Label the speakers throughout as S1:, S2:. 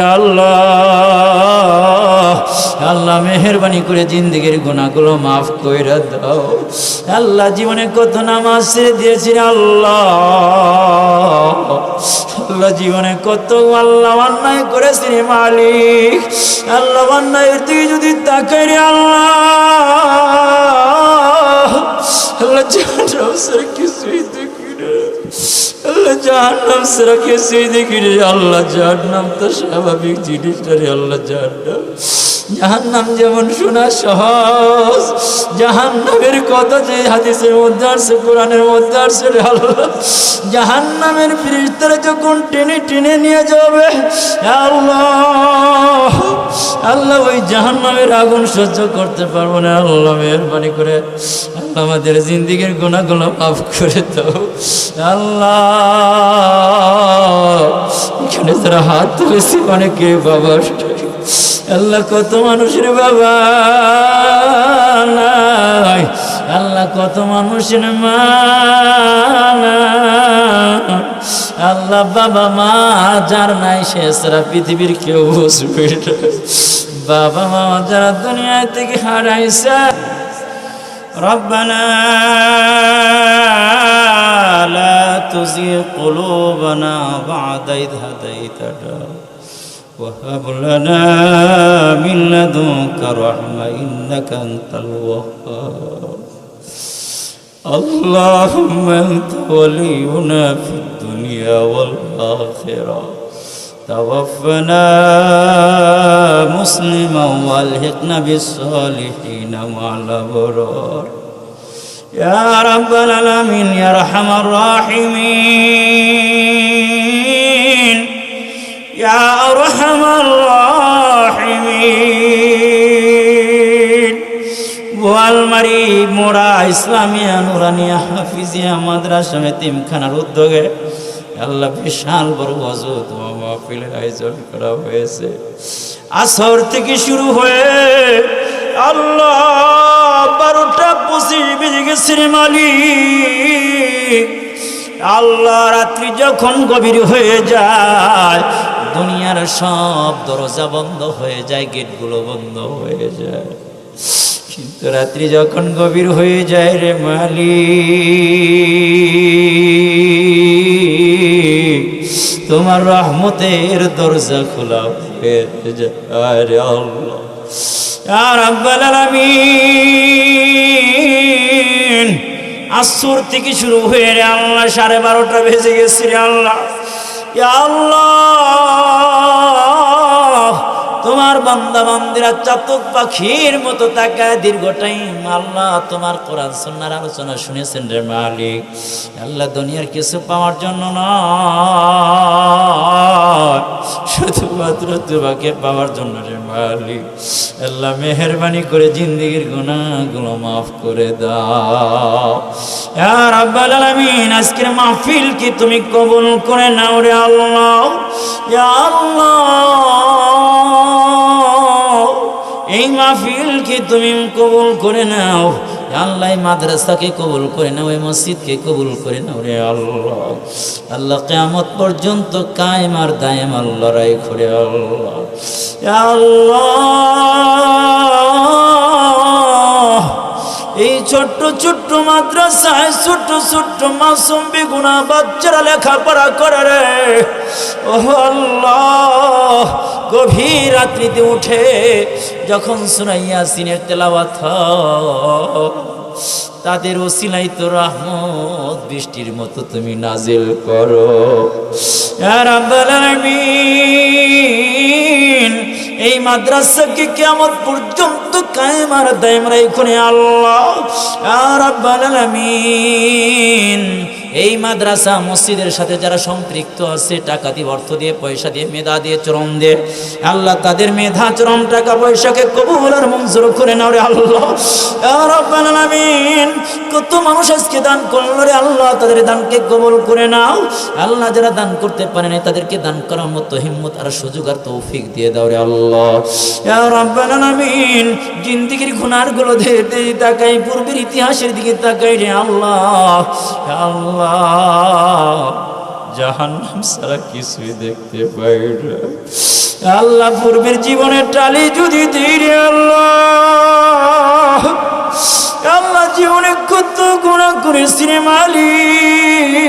S1: আল্লাহ আল্লাহ, মেহরবানি করে জিন্দিগির গুণাগুলো মাফ করে দাও। আল্লাহ, জীবনে কত নামাজ ছেড়ে দিয়েছি আল্লাহ। আল্লাহ, জীবনে কত আল্লাহ অন্যায় করেছি মালিক। আল্লাহ, অন্যায়ের দিকে যদি তাকাই রে আল্লাহ। আল্লাহ কিছুই আল্লাহ জাহান্নাম ছাড়া সেই দেখি রে আল্লাহ জাহান্নাম তো স্বাভাবিক জিনিসটা রে আল্লাহ জাহান্নাম। জাহান্নাম যেমন শোনা সহজ, জাহান্নামের কথা যে হাদিসের মধ্যে আসছে, কোরআনের মধ্যে আসছে আল্লাহ। জাহান্নামের ফিরিস্তারা যখন টেনে টেনে নিয়ে যাবে আল্লাহ আল্লাহ ওই জাহান্নামের আগুন সহ্য করতে পারব না। আল্লাহ মেহরবানি করে, আল্লাহ আমাদের জিন্দিগির গুণাগুলো মাফ করে দাও। আল্লাহ, এখানে তারা হাত তুলেছি, অনেকে বাবা আল্লাহ কত মানুষের বাবা নাই আল্লাহ কত মানুষের মা নাই। আল্লাহ বাবা মা যার নাই সে সারা পৃথিবীর কেউ বুঝবে না। বাবা মা যারা দুনিয়া থেকে হারাইছে ربنا لا تزغ قلوبنا بعد إذ هديتنا وهب لنا من لدنك رحمة إنك أنت الوهاب. اللهم أنت ولينا في الدنيا والآخرة. توفنا مسلما وألحقنا بالصالحين مع الأبرار. يا رب العالمين يا أرحم الراحمين. ইয়া আরহামার রাহিমিন গোয়ালমারি মোড়া ইসলামিয়া নুরানিয়া হাফিজিয়া মাদ্রাসা তিমখানার উদ্যোগে আল্লাহ বিশাল বড় হজরত মাহফিলের আয়োজন করা হয়েছে। আসর থেকে শুরু হয়ে আল্লাহ বারোটা পঁচিশ বেজে গেছে মালি আল্লাহ রাত্রি যখন গভীর হয়ে যায় দুনিয়ার সব দরজা বন্ধ হয়ে যায়, গেটগুলো বন্ধ হয়ে যায়। কিন্তু রাত্রি যখন গভীর হয়ে যায় রে মালি তোমার রহমতের দরজা খোলা হয়ে যায় রে আল্লাহ। আলামিন আসর থেকে শুরু হয়ে রে আল্লাহ, সাড়ে বারোটা বেজে গেছে রে আল্লাহ। আল্লাহ। তোমার বান্দা বান্দিরা চাতক পাখির মতো তাকায় দীর্ঘ টাইম আল্লাহ, তোমার কোরআন সন্ন্যার আলোচনা শুনেছেন রে মালিক। আল্লাহ দুনিয়ার কিছু পাওয়ার জন্য না শুধুমাত্র তোমাকে পাওয়ার জন্য রে মালিক। আল্লাহ মেহরবানি করে জিন্দিগির গুণাগুলো মাফ করে দাও। ইয়া রাব্বাল আলামিন, আজকের মাহফিল কি তুমি কবুল করে নাও রে আল্লাহ? আল্লাহ। তুমি কবুল করে নাও। আল্লাহ মাদ্রাসাকে কবুল করে নাও এই মসজিদকে কবুল করে নাও রে আল্লাহ। আল্লাহ কেয়ামত পর্যন্ত কায়েম আর দায়েম আল্লাহ রাই করে আল্লাহ। আল্লাহ, এই ছোট্ট ছোট্ট মাদ্রাসায় ছোট্ট ছোট্ট মাসুম বেগুনা বাচ্চারা লেখাপড়া করে রে। ও আল্লাহ গভীর রাত্রিতে উঠে যখন সুনাইয়া সিনের তেলাওয়াত তাদের ওসিলাই তো রহমত, বৃষ্টির মতো তুমি নাজিল করো। এই মাদ্রাসাকে কেমন পর্যন্ত কায়েম আর দায়েম রাইখুনে আল্লাহ। আর রাব্বাল আলামিন এই মাদ্রাসা মসজিদের সাথে যারা সম্পৃক্ত আছে, টাকা দিয়ে, অর্থ দিয়ে, পয়সা দিয়ে, মেধা দিয়ে, চরম দিয়ে, আল্লাহ তাদের মেধা, চরম টাকা, পয়সাকে কবুল আর মঞ্জুর করে নাও রে আল্লাহ। কত মানুষ আজকে দান করল রে আল্লাহ, তাদের দানকে কবুল করে নাও। আল্লাহ যারা দান করতে পারে না তাদেরকে দান করার মতো হিম্মত আর সুযোগ আর তৌফিক দিয়ে দাও রে আল্লাহ। রাব্বাল আলামিন, জিন্দেগির গুনাহগুলো ধীরে ধীরে তাকাই, পূর্বের ইতিহাসের দিকে তাকাই রে আল্লাহ। আল্লাহ জাহান্নাম সারা কিছুই দেখতে পাই আল্লাহ পূর্বের জীবনের টালি যদি দিই আল্লাহ আল্লাহ জীবনে কত গুণা করেছি রে মালিক।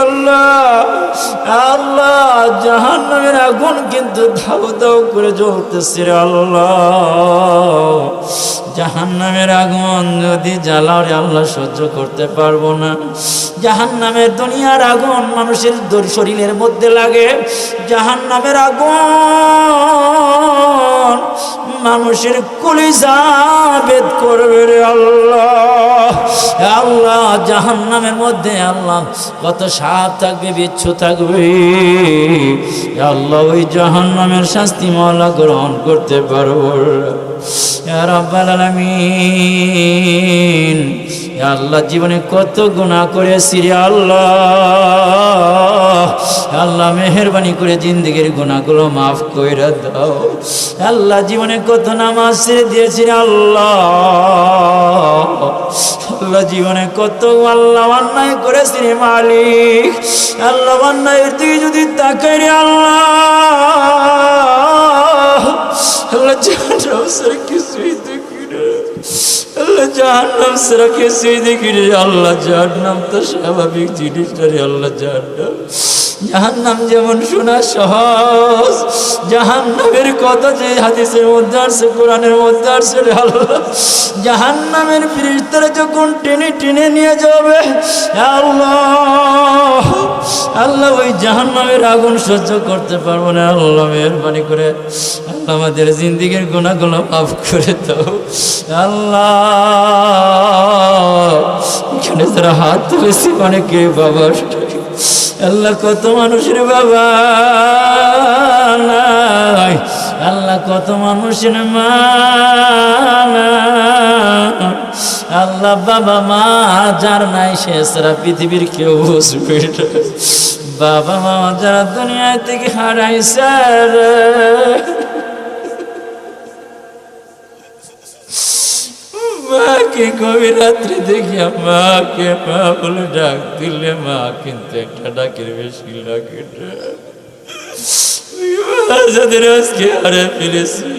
S1: আল্লাহ আল্লাহ জাহান আগুন কিন্তু ধাউ ধাউ করে জ্বলতেছে আল্লাহ। জাহান নামের আগুন যদি জ্বালারে আল্লাহ সহ্য করতে পারব না। জাহান নামের দুনিয়ার আগুন মানুষের শরীরের মধ্যে লাগে। জাহান নামের আগুন মানুষের কলিজা বেদ করবে রে আল্লাহ। আল্লাহ জাহান নামের মধ্যে আল্লাহ কত সাপ থাকবে, বিচ্ছু থাকবে। আল্লাহ ওই জাহান নামের শাস্তি মালা গ্রহণ করতে পারব ইয়া রাব্বাল আলামিন। আল্লাহ, জীবনে কত গুনাহ করেছি রে আল্লাহ। আল্লাহ, মেহরবানি করে জিন্দগির গুনাহগুলো মাফ কইরা দাও। আল্লাহ, জীবনে কত নামাজ ছেড়ে দিয়েছি রে আল্লাহ। আল্লাহ, জীবনে কত আল্লাহ অন্যায় করেছি রে মালিক। আল্লাহ, অন্যায়ের দিকে যদি তাকাই রে আল্লাহ। আল্লাহ জাহান্নাম ছাড়া কিছুই দেখি না। আল্লাহ জাহান্নাম ছাড়া কিছুই দেখি রে আল্লাহ জাহান্নাম তো স্বাভাবিক জিনিস রে আল্লাহ জাহান্নাম। জাহান্নাম যেমন শোনা সহজ, জাহান্নামের কথা যে হাদিসের মধ্যে আসছে, কোরআনের মধ্যে আসছে আল্লাহ। জাহান্নামের ফিরিস্তারা যখন টেনে টেনে নিয়ে যাবে আল্লাহ আল্লাহ ওই জাহান্নামের আগুন সহ্য করতে পারব না, আল্লাহ মেহরবানি করে, আল্লাহ আমাদের জিন্দিগির গুণাগুলো মাফ করে দাও, আল্লাহ। এখানে যারা হাত তুলেছি অনেকে বাবা আল্লাহ কত মানুষের বাবা আল্লাহ কত মানুষের মা। আল্লাহ বাবা মা যার নাই, সে সারা পৃথিবীর কেউ বুঝবে না। বাবা মা যারা দুনিয়া থেকে হারাইছে মাকে কবি রাত্রি দেখিয়া মাকে মা বলে ডাক দিলে মা কিন্তু একটা ডাকের বেশি লাগে। যাদের আজকে হারে ফেলেছি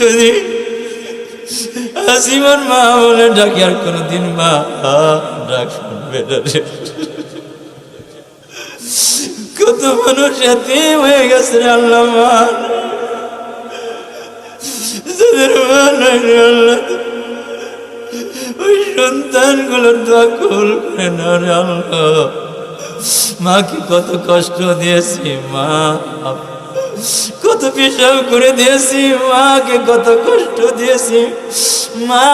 S1: যদি আসিমান মা বলে ডাকি, আর কোনোদিন মা ডাক শুনবে। কত মানুষ এতে হয়ে গেছে আল্লাহ মা নাই ওই সন্তানগুলোর দোয়া কবুল করে না রে আল্লাহ মাকে কত কষ্ট দিয়েছি মা। কত পেশাব করে দিয়েছি মাকে কত কষ্ট দিয়েছি মা।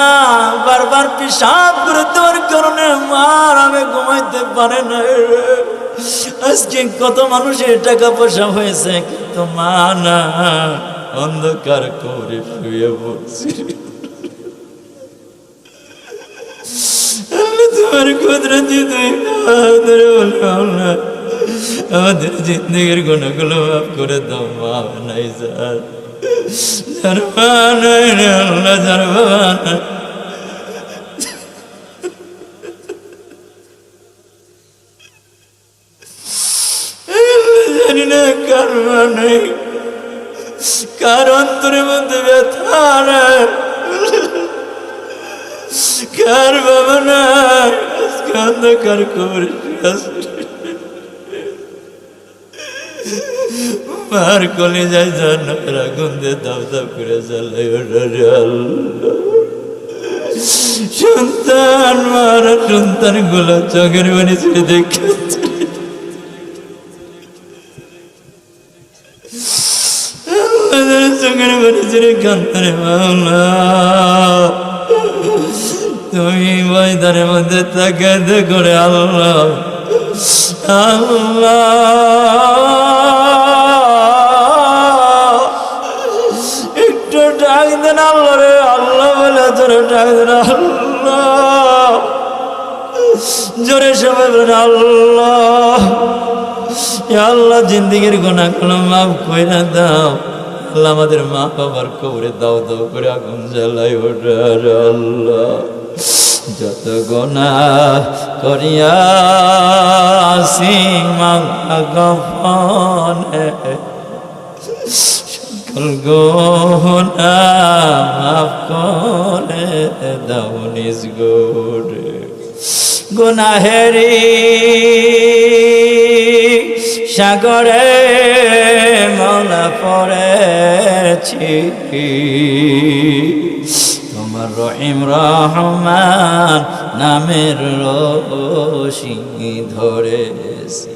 S1: বারবার পেশাব করে দেওয়ার কারণে মার আমি ঘুমাইতে পারে না। আজকে কত মানুষের টাকা পয়সা হয়েছে কিন্তু মা না। অন্ধকার করে শুয়ে পড়ছি। তোমার কুদরতি তুই আমাদের জিন্দগির গুণাগুলো মাফ করে দাও, মা নাই যার। যার মা নাই আল্লাহ, যার বাবা জানি না কার মা কার অন্তরের মধ্যে ব্যথা কার বাবা নাই? আজকে অন্ধকার করে মার কলে যায় জান্নাতের আগুন দিয়ে দাব দাব করে জ্বালাই সন্তান মারা সন্তানগুলো চোখের বানি ছেড়ে দেখে। ছেড়ে কান্তরে মাওলা তুমি ময়দানের মধ্যে তাকাতে করে আল্লাহ। আল্লাহ। একটু ডাক দেন আল্লাহ রে, আল্লাহ বলে ধরে ডাক দেন আল্লাহ। জোরে সবাই বলেন আল্লাহ। আল্লাহ জিন্দিগির গোনাগুলো মাফ কইরা দাও। আল্লাহ আমাদের মা বাবার কবরে দাও দাও করে আগুন জ্বালাই ওঠার আল্লাহ। যত গোনা করিয়া গফনে। সকল গোনা মাফ করে দাও নিজ গোরে গুনাহেরি সাগরে মনা পড়েছি তোমার রহিম রহমান নামের রশি ধরেছি।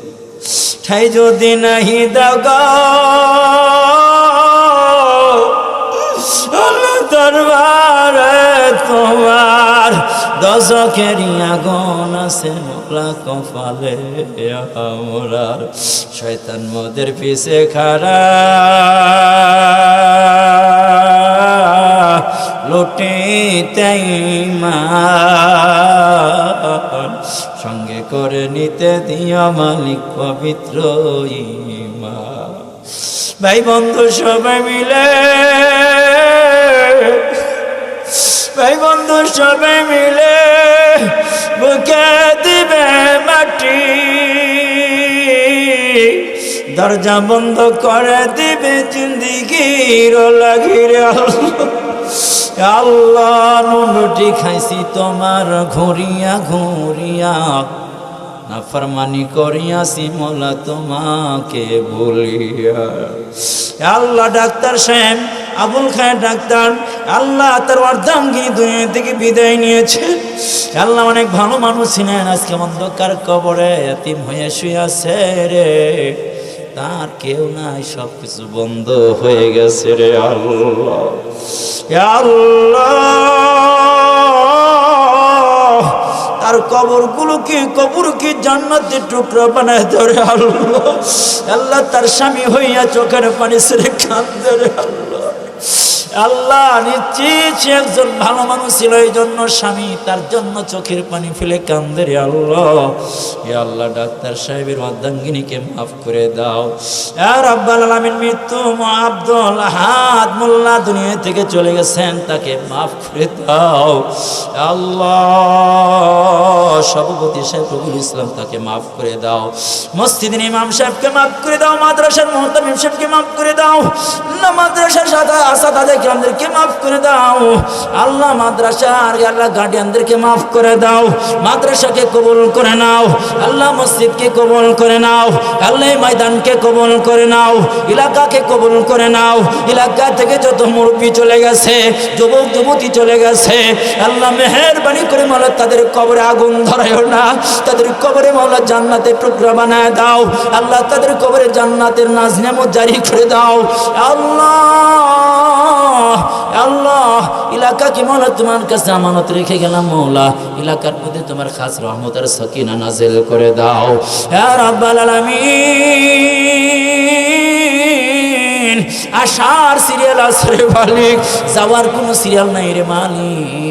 S1: ঠাই যদি নাহি দাগা দরবারে তোমার দশকেরই আগুন আছে মোলা কপালে, আমরার শয়তান মোদের পিছে খারা লুটিতে ইমান সঙ্গে করে নিতে দিয়া মালিক পবিত্র ইমান ভাই বন্ধু সবাই মিলে ভাই বন্ধু সবাই মিলে বুকে দিবে মাটি। দরজা বন্ধ করে দিবে জিন্দিগির লাগিরে। আল্লাহ নুনুটি খাইছি তোমার ঘুরিয়া ঘুরিয়া, নাফরমানি করিয়াছি মোলা তোমাকে বলিয়া। আল্লাহ ডাক্তার সাহেব আবুল খায় ডাক্তার, আল্লাহ তার অর্ধাঙ্গিনী দুনিয়া থেকে বিদায় নিয়েছে। আল্লাহ অনেক ভালো মানুষ ছিলেন, আজকে অন্ধকার কবরে এতিম হয়ে শুয়ে রে। তার কেউ নাই সব কিছু বন্ধ হয়ে গেছে রে আল্লাহ। আল্লাহ, তার কবরগুলোকে কবরকে জান্নাতের টুকরো বানায় ধরে আল্লাহ। আল্লাহ তার স্বামী হইয়া চোখের পানি সেরে কান্দে রে আল্লাহ। Yeah. আল্লাহ নিশ্চিত একজন ভালো মানুষ ছিল, এই জন্য স্বামী তার জন্য চোখের পানি ফেলে কান্দে রে আল্লাহ। এ আল্লাহ ডাক্তার সাহেবের অর্ধাঙ্গিনীকে মাফ করে দাও। আর আব্বাল আলমিন মৃত্যু আব্দুল হাত মোল্লা দুনিয়া থেকে চলে গেছেন, তাকে মাফ করে দাও। আল্লাহ, সভাপতি সাহেব রবিউল ইসলাম তাকে মাফ করে দাও। মসজিদের ইমাম সাহেবকে মাফ করে দাও। মাদ্রাসার মোহতামিম সাহেবকে মাফ করে দাও। আল্লাহ মাদ্রাসার সাথে আসা তাদেরকে আমাদেরকে মাফ করে দাও। আল্লাহ মাদ্রাসার আল্লাহ গার্ডিয়ানদেরকে মাফ করে দাও, মাদ্রাসাকে কবুল করে নাও, আল্লাহ মসজিদকে কবুল করে নাও, আল্লাহ ময়দানকে কবুল করে নাও এলাকাকে কবুল করে নাও। এলাকা থেকে যত মুরব্বী চলে গেছে, যুবক, যুবতী চলে গেছে, আল্লাহ মেহেরবানি করে মালা তাদের কবরে আগুন ধরায়ও না, তাদের কবরে মাওলা জান্নাতের টুকরা বানায় দাও, আল্লাহ তাদের কবরে জান্নাতের নাজ নেমত জারি করে দাও। আল্লাহ আল্লাহ এলাকা কি মৌলা? তোমার কাছে আমানত রেখে গেলাম মৌলা। এলাকার মধ্যে তোমার খাস রহমতের সকিনা নাজেল করে দাও। হ্যাঁ রাব্বাল আলামিন, আশার সিরিয়াল আসরে মালিক। যাওয়ার কোনো সিরিয়াল নাই রে মালিক।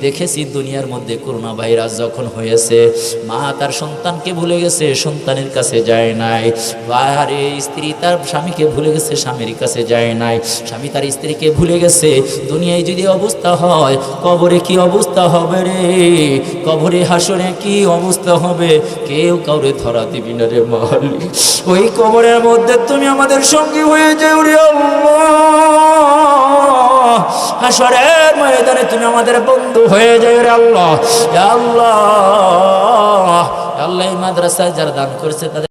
S1: দেখেছি দুনিয়ার মধ্যে করোনা ভাইরাস যখন হয়েছে, মা তার সন্তানকে ভুলে গেছে, সন্তানের কাছে যায় নাই। আরে, স্ত্রী তার স্বামীকে ভুলে গেছে, স্বামীর কাছে যায় নাই। স্বামী তার স্ত্রীকে ভুলে গেছে। দুনিয়ায় যদি অবস্থা হয়, কবরে কি অবস্থা হবে রে? কবরে হাসরে কি অবস্থা হবে? কেউ কাউরে ধরা দিবি না রে মালিক। ওই কবরের মধ্যে তুমি আমাদের সঙ্গী হয়ে যাও রে আল্লাহ। হাসরের ময়দানে তুমি আমাদের বন্ধু হয়ে যায় রে আল্লাহ। আল্লাহ। আল্লাহ মাদ্রাসায় যারা দান করেছে তাদের